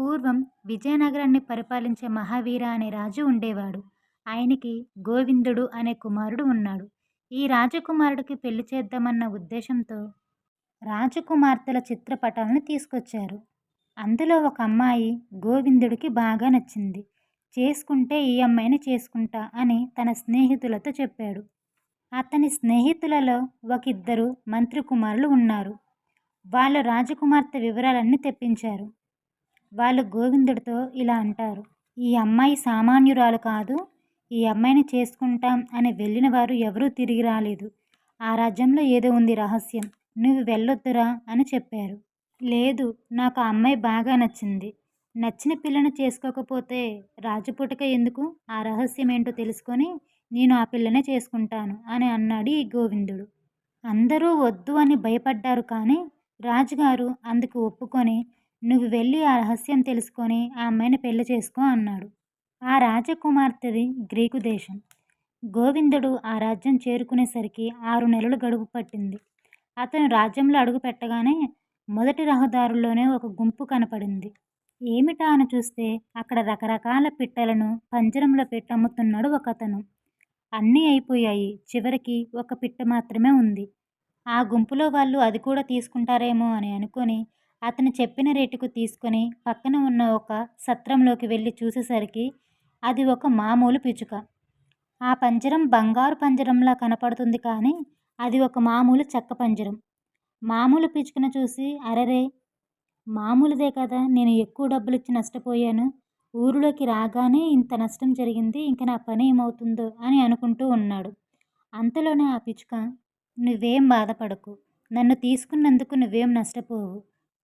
పూర్వం విజయనగరాన్ని పరిపాలించే మహావీర అనే రాజు ఉండేవాడు. ఆయనకి గోవిందుడు అనే కుమారుడు ఉన్నాడు. ఈ రాజకుమారుడికి పెళ్ళి చేద్దామన్న ఉద్దేశంతో రాజకుమార్తెల చిత్రపటాలను తీసుకొచ్చారు. అందులో ఒక అమ్మాయి గోవిందుడికి బాగా నచ్చింది. చేసుకుంటే ఈ అమ్మాయిని చేసుకుంటా అని తన స్నేహితులతో చెప్పాడు. అతని స్నేహితులలో ఒక ఇద్దరు మంత్రి కుమారులు ఉన్నారు. వాళ్ళు రాజకుమార్తె వివరాలన్నీ తెప్పించారు. వాళ్ళు గోవిందుడితో ఇలా అంటారు ఈ అమ్మాయి సామాన్యురాలు కాదు ఈ అమ్మాయిని చేసుకుంటాం అని వెళ్ళిన వారు ఎవరూ తిరిగి రాలేదు. ఆ రాజ్యంలో ఏదో ఉంది రహస్యం. నువ్వు వెళ్ళొద్దురా అని చెప్పారు. లేదు నాకు ఆ అమ్మాయి బాగా నచ్చింది. నచ్చిన పిల్లను చేసుకోకపోతే రాజపుటక ఎందుకు? ఆ రహస్యం ఏంటో తెలుసుకొని నేను ఆ పిల్లనే చేసుకుంటాను అని అన్నాడు ఈ గోవిందుడు. అందరూ వద్దు అని భయపడ్డారు కానీ రాజుగారు అందుకు ఒప్పుకొని నువ్వు వెళ్ళి ఆ రహస్యం తెలుసుకొని ఆ అమ్మాయిని పెళ్ళి చేసుకో అన్నాడు. ఆ రాజకుమార్తెది గ్రీకు దేశం. గోవిందుడు ఆ రాజ్యం చేరుకునేసరికి ఆరు నెలలు గడువు పట్టింది. అతను రాజ్యంలో అడుగు పెట్టగానే మొదటి రహదారుల్లోనే ఒక గుంపు కనపడింది. ఏమిటా అని చూస్తే అక్కడ రకరకాల పిట్టలను పంజరంలో పెట్టి అమ్ముతున్నాడు ఒక అతను అన్నీ అయిపోయాయి. చివరికి ఒక పిట్ట మాత్రమే ఉంది. ఆ గుంపులో వాళ్ళు అది కూడా తీసుకుంటారేమో అని అనుకొని అతను చెప్పిన రేటుకు తీసుకొని పక్కన ఉన్న ఒక సత్రంలోకి వెళ్ళి చూసేసరికి అది ఒక మామూలు పిచ్చుక ఆ పంజరం బంగారు పంజరంలా కనపడుతుంది కానీ అది ఒక మామూలు చెక్క పంజరం. మామూలు పిచ్చుకను చూసి అరరే మామూలుదే కదా నేను ఎక్కువ డబ్బులు ఇచ్చి నష్టపోయాను. ఊరిలోకి రాగానే ఇంత నష్టం జరిగింది ఇంక నా పని ఏమవుతుందో అని అనుకుంటూ ఉన్నాడు. అంతలోనే ఆ పిచ్చుక నువ్వేం బాధపడకు. నన్ను తీసుకున్నందుకు నువ్వేం నష్టపోవు.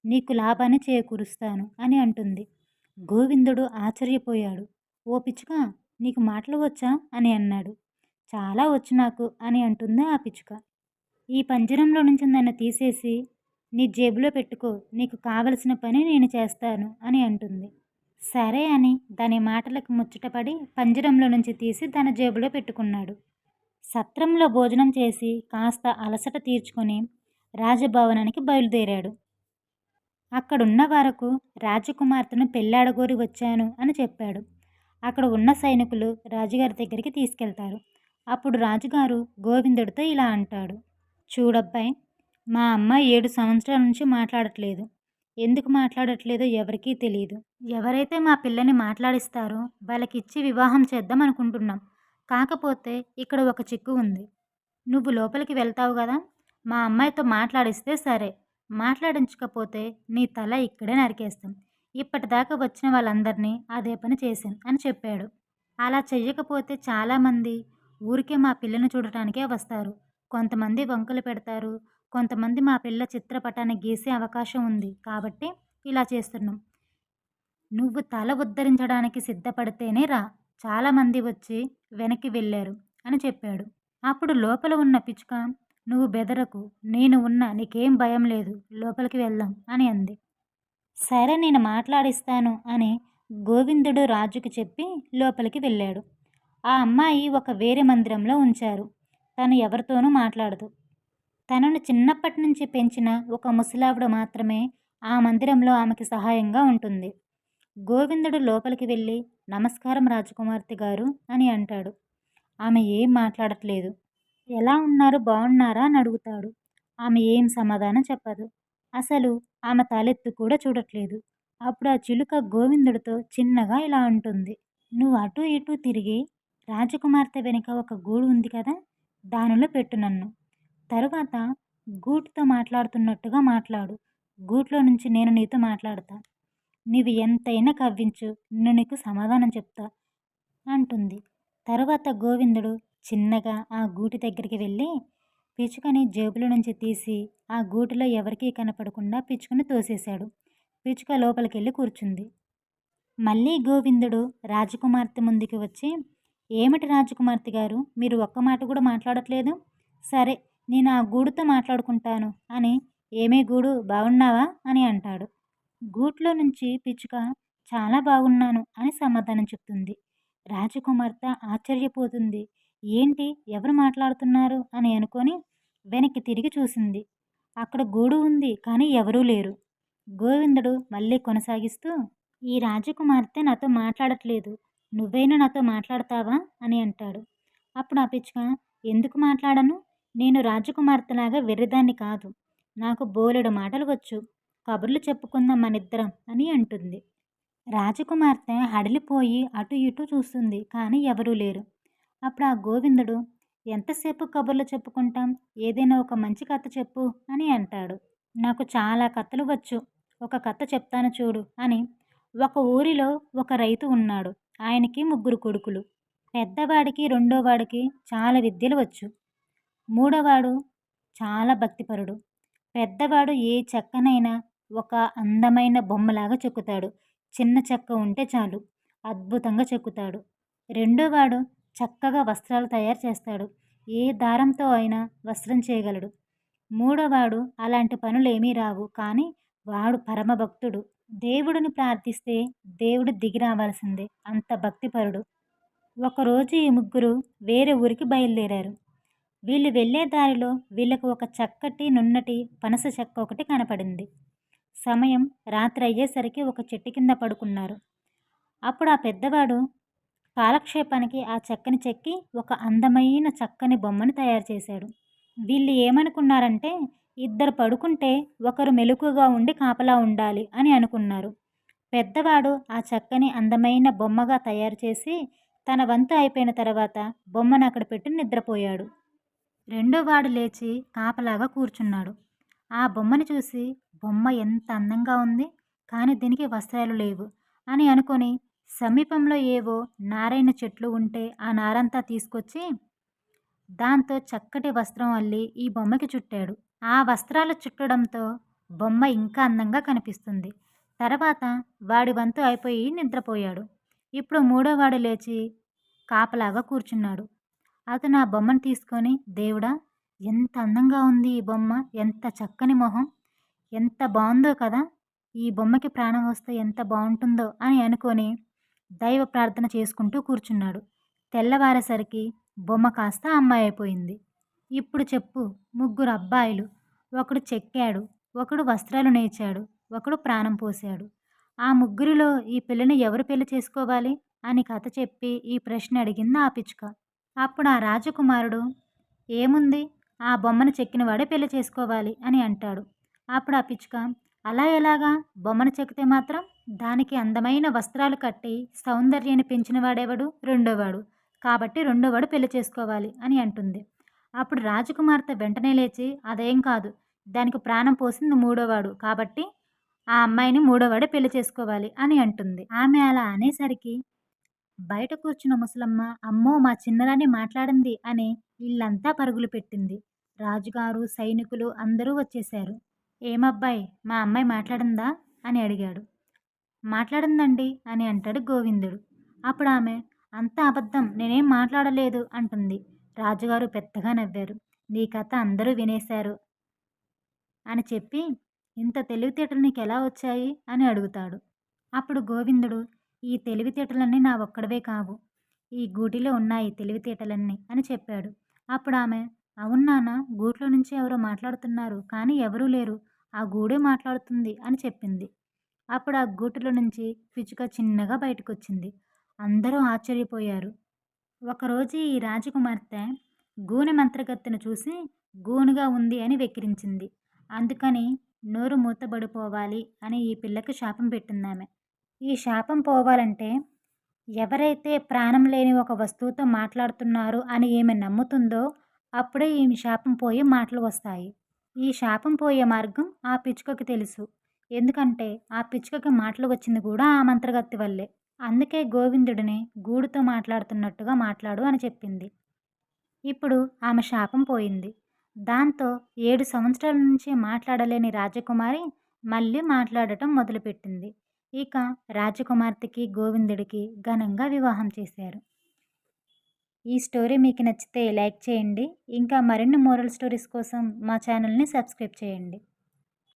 నీకు లాభాన్ని చేకూరుస్తాను అని అంటుంది. గోవిందుడు ఆశ్చర్యపోయాడు. ఓ పిచ్చుక నీకు మాటలు వచ్చా? అని అన్నాడు. చాలా వచ్చు నాకు అని అంటుంది ఆ పిచ్చుక. ఈ పంజరంలో నుంచి నన్ను తీసేసి నీ జేబులో పెట్టుకో నీకు కావలసిన పని నేను చేస్తాను అని అంటుంది. సరే అని దాని మాటలకు ముచ్చటపడి పంజరంలో నుంచి తీసి తన జేబులో పెట్టుకున్నాడు. సత్రంలో భోజనం చేసి కాస్త అలసట తీర్చుకొని రాజభవనానికి బయలుదేరాడు. అక్కడున్న వరకు రాజకుమార్తెను పెళ్ళాడగోరి వచ్చాను అని చెప్పాడు. అక్కడ ఉన్న సైనికులు రాజుగారి దగ్గరికి తీసుకెళ్తారు. అప్పుడు రాజుగారు గోవిందుడితో ఇలా అంటాడు. చూడబ్బాయి మా అమ్మ ఏడు సంవత్సరాల నుంచి మాట్లాడట్లేదు. ఎందుకు మాట్లాడట్లేదో ఎవరికీ తెలియదు ఎవరైతే మా పిల్లని మాట్లాడిస్తారో వాళ్ళకి ఇచ్చి వివాహం చేద్దాం అనుకుంటున్నాం. కాకపోతే ఇక్కడ ఒక చిక్కు ఉంది. నువ్వు లోపలికి వెళ్తావు కదా మా అమ్మాయితో మాట్లాడిస్తే సరే. మాట్లాడించకపోతే నీ తల ఇక్కడే నరికేస్తాం ఇప్పటిదాకా వచ్చిన వాళ్ళందరినీ అదే పని చేశాను అని చెప్పాడు. అలా చెయ్యకపోతే చాలామంది ఊరికే మా పిల్లని చూడటానికే వస్తారు. కొంతమంది వంకలు పెడతారు. కొంతమంది మా పిల్ల చిత్రపటాన్ని గీసే అవకాశం ఉంది కాబట్టి ఇలా చేస్తున్నాం. నువ్వు తల ఉద్ధరించడానికి సిద్ధపడితేనే రా. చాలామంది వచ్చి వెనక్కి వెళ్ళారు అని చెప్పాడు. అప్పుడు లోపల ఉన్న పిచ్చుక నువ్వు బెదరకు నేను ఉన్నా నీకేం భయం లేదు లోపలికి వెళ్దాం అని అంది. సరే నేను మాట్లాడిస్తాను అని గోవిందుడు రాజుకి చెప్పి లోపలికి వెళ్ళాడు. ఆ అమ్మాయి ఒక వేరే మందిరంలో ఉంచారు. తను ఎవరితోనూ మాట్లాడదు. తనను చిన్నప్పటి నుంచి పెంచిన ఒక ముసలావిడ మాత్రమే ఆ మందిరంలో ఆమెకి సహాయంగా ఉంటుంది. గోవిందుడు లోపలికి వెళ్ళి నమస్కారం రాజకుమార్తె గారు అని అంటాడు. ఆమె ఏం మాట్లాడట్లేదు. ఎలా ఉన్నారు? బాగున్నారా? అని అడుగుతాడు. ఆమె ఏం సమాధానం చెప్పదు. అసలు ఆమె తలెత్తు కూడా చూడట్లేదు. అప్పుడు ఆ చిలుక గోవిందుడితో చిన్నగా ఇలా అంటుంది. నువ్వు అటు ఇటు తిరిగి రాజకుమార్తె వెనుక ఒక గూడు ఉంది కదా? దానిలో పెట్టు నన్ను. తరువాత గూటితో మాట్లాడుతున్నట్టుగా మాట్లాడు. గూట్లో నుంచి నేను నీతో మాట్లాడతా. నీవు ఎంతైనా కవ్వించు. నేను నీకు సమాధానం చెప్తా అంటుంది. తరువాత గోవిందుడు చిన్నగా ఆ గూటి దగ్గరికి వెళ్ళి పిచ్చుకని జేబులో నుంచి తీసి ఆ గూటిలో ఎవరికీ కనపడకుండా పిచ్చుకని తోసేశాడు. పిచ్చుక లోపలికి వెళ్ళి కూర్చుంది. మళ్ళీ గోవిందుడు రాజకుమార్తె ముందుకి వచ్చి ఏమిటి రాజకుమార్తె గారు? మీరు ఒక్క మాట కూడా మాట్లాడట్లేదు? సరే నేను ఆ గూడుతో మాట్లాడుకుంటాను అని ఏమే గూడు బాగున్నావా అని అంటాడు. గూట్లో నుంచి పిచ్చుక చాలా బాగున్నాను అని సమాధానం చెప్తుంది. రాజకుమార్తె ఆశ్చర్యపోతుంది. ఏంటి? ఎవరు మాట్లాడుతున్నారు? అని అనుకొని వెనక్కి తిరిగి చూసింది. అక్కడ గూడు ఉంది కానీ ఎవరూ లేరు. గోవిందుడు మళ్ళీ కొనసాగిస్తూ ఈ రాజకుమార్తె నాతో మాట్లాడట్లేదు. నువ్వైనా నాతో మాట్లాడతావా? అని అంటాడు. అప్పుడు ఆ పిచ్చుక ఎందుకు మాట్లాడను? నేను రాజకుమార్తెలాగా వెర్రిదాన్ని కాదు. నాకు బోలెడు మాటలు వచ్చు కబుర్లు చెప్పుకుందాం మనిద్దరం అని అంటుంది. రాజకుమార్తె హడలిపోయి అటు ఇటు చూస్తుంది కానీ ఎవరూ లేరు. అప్పుడు ఆ గోవిందుడు ఎంతసేపు కబుర్లు చెప్పుకుంటాం? ఏదైనా ఒక మంచి కథ చెప్పు అని అంటాడు. నాకు చాలా కథలు వచ్చు. ఒక కథ చెప్తాను చూడు అని. ఒక ఊరిలో ఒక రైతు ఉన్నాడు. ఆయనకి ముగ్గురు కొడుకులు. పెద్దవాడికి రెండోవాడికి చాలా విద్యలు వచ్చు. మూడోవాడు చాలా భక్తిపరుడు. పెద్దవాడు ఏ చెక్కనైనా ఒక అందమైన బొమ్మలాగా చెక్కుతాడు. చిన్న చెక్క ఉంటే చాలు. అద్భుతంగా చెక్కుతాడు. రెండోవాడు చక్కగా వస్త్రాలు తయారు చేస్తాడు. ఏ దారంతో అయినా వస్త్రం చేయగలడు. మూడోవాడు అలాంటి పనులు ఏమీ రావు. కానీ వాడు పరమభక్తుడు. దేవుడిని ప్రార్థిస్తే దేవుడు దిగి రావాల్సిందే. అంత భక్తిపరుడు. ఒకరోజు ఈ ముగ్గురు వేరే ఊరికి బయలుదేరారు. వీళ్ళు వెళ్ళే దారిలో వీళ్ళకు ఒక చక్కటి నున్నటి పనస చెక్క ఒకటి కనపడింది. సమయం రాత్రి అయ్యేసరికి ఒక చెట్టు కింద పడుకున్నారు. అప్పుడు ఆ పెద్దవాడు కాలక్షేపానికి ఆ చెక్కని చెక్కి ఒక అందమైన చక్కని బొమ్మను తయారు చేశాడు. వీళ్ళు ఏమనుకున్నారంటే ఇద్దరు పడుకుంటే ఒకరు మెలకుగా ఉండి కాపలా ఉండాలి అని అనుకున్నారు. పెద్దవాడు ఆ చక్కని అందమైన బొమ్మగా తయారు చేసి తన వంతు అయిపోయిన తర్వాత బొమ్మను అక్కడ పెట్టి నిద్రపోయాడు. రెండోవాడు లేచి కాపలాగా కూర్చున్నాడు. ఆ బొమ్మను చూసి బొమ్మ ఎంత అందంగా ఉంది కానీ దీనికి వస్త్రాలు లేవు అని అనుకొని సమీపంలో ఏవో నారైన చెట్లు ఉంటే ఆ నారంతా తీసుకొచ్చి దాంతో చక్కటి వస్త్రం అల్లి ఈ బొమ్మకి చుట్టాడు. ఆ వస్త్రాలు చుట్టడంతో బొమ్మ ఇంకా అందంగా కనిపిస్తుంది. తర్వాత వాడి వంతు అయిపోయి నిద్రపోయాడు. ఇప్పుడు మూడోవాడు లేచి కాపలాగా కూర్చున్నాడు. అతను ఆ బొమ్మను తీసుకొని దేవుడా ఎంత అందంగా ఉంది ఈ బొమ్మ. ఎంత చక్కని మొహం. ఎంత బాగుందో కదా. ఈ బొమ్మకి ప్రాణం వస్తే ఎంత బాగుంటుందో అని అనుకొని దైవ ప్రార్థన చేసుకుంటూ కూర్చున్నాడు. తెల్లవారేసరికి బొమ్మ కాస్త అమ్మాయి అయిపోయింది. ఇప్పుడు చెప్పు ముగ్గురు అబ్బాయిలు. ఒకడు చెక్కాడు ఒకడు వస్త్రాలు నేర్చాడు ఒకడు ప్రాణం పోశాడు. ఆ ముగ్గురిలో ఈ పిల్లని ఎవరు పెళ్ళి చేసుకోవాలి? అని కథ చెప్పి ఈ ప్రశ్న అడిగింది ఆ పిచ్చుక. అప్పుడు ఆ రాజకుమారుడు ఏముంది? ఆ బొమ్మను చెక్కినవాడే పెళ్ళి చేసుకోవాలి అని అంటాడు. అప్పుడు ఆ పిచ్చుక అలా ఎలాగా? బొమ్మను చెక్కితే మాత్రం దానికి అందమైన వస్త్రాలు కట్టి సౌందర్యాన్ని పెంచినవాడేవాడు రెండోవాడు. కాబట్టి రెండోవాడు పెళ్ళి చేసుకోవాలి అని అంటుంది. అప్పుడు రాజకుమార్తె వెంటనే లేచి అదేం కాదు. దానికి ప్రాణం పోసింది మూడోవాడు. కాబట్టి ఆ అమ్మాయిని మూడోవాడే పెళ్ళి చేసుకోవాలి అని అంటుంది. ఆమె అలా అనేసరికి బయట కూర్చున్న ముసలమ్మ అమ్మో మా చిన్నరాని మాట్లాడింది అని ఇల్లంతా పరుగులు పెట్టింది. రాజుగారు సైనికులు అందరూ వచ్చేశారు. ఏమబ్బాయి మా అమ్మాయి మాట్లాడిందా? అని అడిగాడు. మాట్లాడిందండి అని అంటాడు గోవిందుడు. అప్పుడు ఆమె అంత అబద్ధం నేనేం మాట్లాడలేదు అంటుంది. రాజుగారు పెద్దగా నవ్వారు. నీ కథ అందరూ వినేశారు అని చెప్పి ఇంత తెలివితేటలు నీకు ఎలా వచ్చాయి? అని అడుగుతాడు. అప్పుడు గోవిందుడు ఈ తెలివితేటలన్నీ నా ఒక్కడవే కావు. ఈ గూటిలో ఉన్నాయి తెలివితేటలన్నీ అని చెప్పాడు. అప్పుడు ఆమె అవునాన్న గూట్లో నుంచి ఎవరో మాట్లాడుతున్నారు కానీ ఎవరూ లేరు. ఆ గూడే మాట్లాడుతుంది అని చెప్పింది. అప్పుడు ఆ గూటిలో నుంచి పిచ్చుక చిన్నగా బయటకు వచ్చింది అందరూ ఆశ్చర్యపోయారు. ఒకరోజు ఈ రాజకుమార్తె గూనె మంత్రగత్తెను చూసి గూనుగా ఉంది అని వెక్కిరించింది. అందుకని నోరు మూతబడిపోవాలి అని ఈ పిల్లకి శాపం పెట్టిందామె. ఈ శాపం పోవాలంటే ఎవరైతే ప్రాణం లేని ఒక వస్తువుతో మాట్లాడుతున్నారు అని ఈమె నమ్ముతుందో అప్పుడే ఈమె శాపం పోయే మాటలు వస్తాయి. ఈ శాపం పోయే మార్గం ఆ పిచ్చుకకి తెలుసు. ఎందుకంటే ఆ పిచ్చుకకి మాటలు వచ్చింది కూడా ఆ మంత్రగత్తి వల్లే. అందుకే గోవిందుడిని గూడుతో మాట్లాడుతున్నట్టుగా మాట్లాడు అని చెప్పింది. ఇప్పుడు ఆమె శాపం పోయింది. దాంతో ఏడు సంవత్సరాల నుంచి మాట్లాడలేని రాజకుమారి మళ్ళీ మాట్లాడటం మొదలుపెట్టింది. ఇక రాజకుమార్తెకి గోవిందుడికి ఘనంగా వివాహం చేశారు. ఈ స్టోరీ మీకు నచ్చితే లైక్ చేయండి. ఇంకా మరిన్ని మోరల్ స్టోరీస్ కోసం మా ఛానల్ని సబ్స్క్రైబ్ చేయండి.